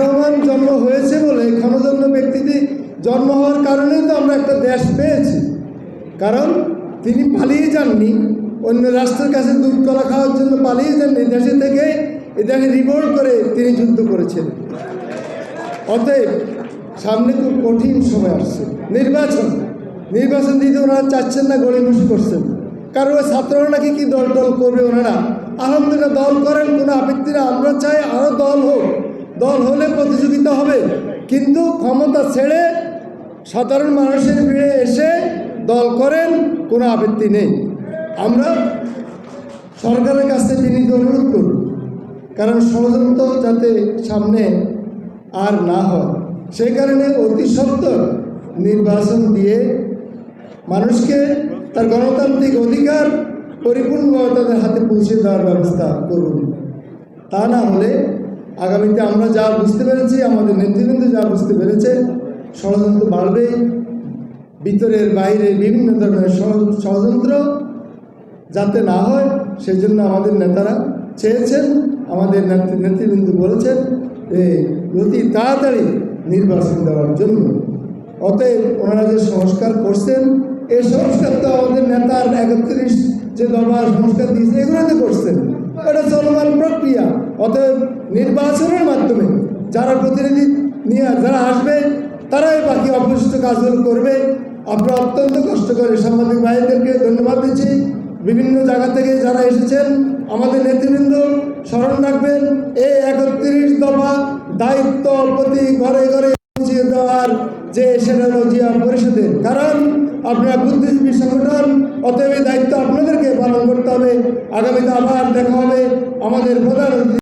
রহমান জন্ম হয়েছে বলে ক্ষমতাধন্য ব্যক্তিটি জন্ম হওয়ার কারণেই তো আমরা একটা দেশ পেয়েছি। কারণ তিনি পালিয়ে যাননি, অন্য রাষ্ট্রের কাছে দুধ কলা খাওয়ার জন্য পালিয়ে যাননি, দেশে থেকে এ দেশে রিভোল্ট করে তিনি যুদ্ধ করেছেন। অতএব সামনে খুব কঠিন সময় আসছে। নির্বাচন নির্বাচন দিতে ওনারা চাচ্ছেন না গড়িমসি করছেন। কারণ ওই ছাত্ররা নাকি কি দল টল করবে ওনারা? আলহামদুলিল্লাহ, দল করেন, কোনো আপত্তি না। আমরা চাই আরও দল হোক। দল হলে প্রতিযোগিতা হবে। কিন্তু ক্ষমতা ছেড়ে সাধারণ মানুষের ভিড়ে এসে দল করেন, কোনো আপত্তি নেই। আমরা সরকারের কাছে বিনীত অনুরোধ করব, কারণ ষড়যন্ত্র যাতে সামনে আর না হয় সেই কারণে অতি সত্বর নির্বাচন দিয়ে মানুষকে তার গণতান্ত্রিক অধিকার পরিপূর্ণভাবে তাদের হাতে পৌঁছে দেওয়ার ব্যবস্থা করুন। তা না হলে আগামীতে আমরা যা বুঝতে পেরেছি, আমাদের নেতৃবৃন্দ যা বুঝতে পেরেছে, ষড়যন্ত্র বাড়বে। ভিতরের বাইরে বিভিন্ন ধরনের ষড়যন্ত্র যাতে না হয়, সেজন্য আমাদের নেতারা চেয়েছেন, আমাদের নেতৃ- নেতৃবৃন্দ বলেছেন যে অতি তাড়াতাড়ি নির্বাচন দেওয়ার জন্য। অতএব ওনারা যে সংস্কার করছেন, এই সংস্কার তো আমাদের নেতার একত্রিশ যে দফা সংস্কার দিয়েছে, এগুলোতে করছেন। এটা চলমান প্রক্রিয়া। অতএব নির্বাচনের মাধ্যমে যারা প্রতিনিধি নিয়ে যারা আসবে, তারাই বাকি অবশিষ্ট কাজগুলো করবে। আমরা অত্যন্ত কষ্ট করে সাংবাদিক ভাইদেরকে ধন্যবাদ দিচ্ছি। বিভিন্ন জায়গা থেকে যারা এসেছেন, আমাদের নেতৃবৃন্দ, স্মরণ রাখবেন এই একত্রিশ দফা দায়িত্ব প্রতি ঘরে ঘরে পৌঁছিয়ে দেওয়ার যে সেটা জিয়া পরিষদের। কারণ আপনারা বুদ্ধিজীবী সংগঠন, অতএব এই দায়িত্ব আপনাদেরকে পালন করতে হবে। আগামীতে আবার দেখা হবে আমাদের প্রধান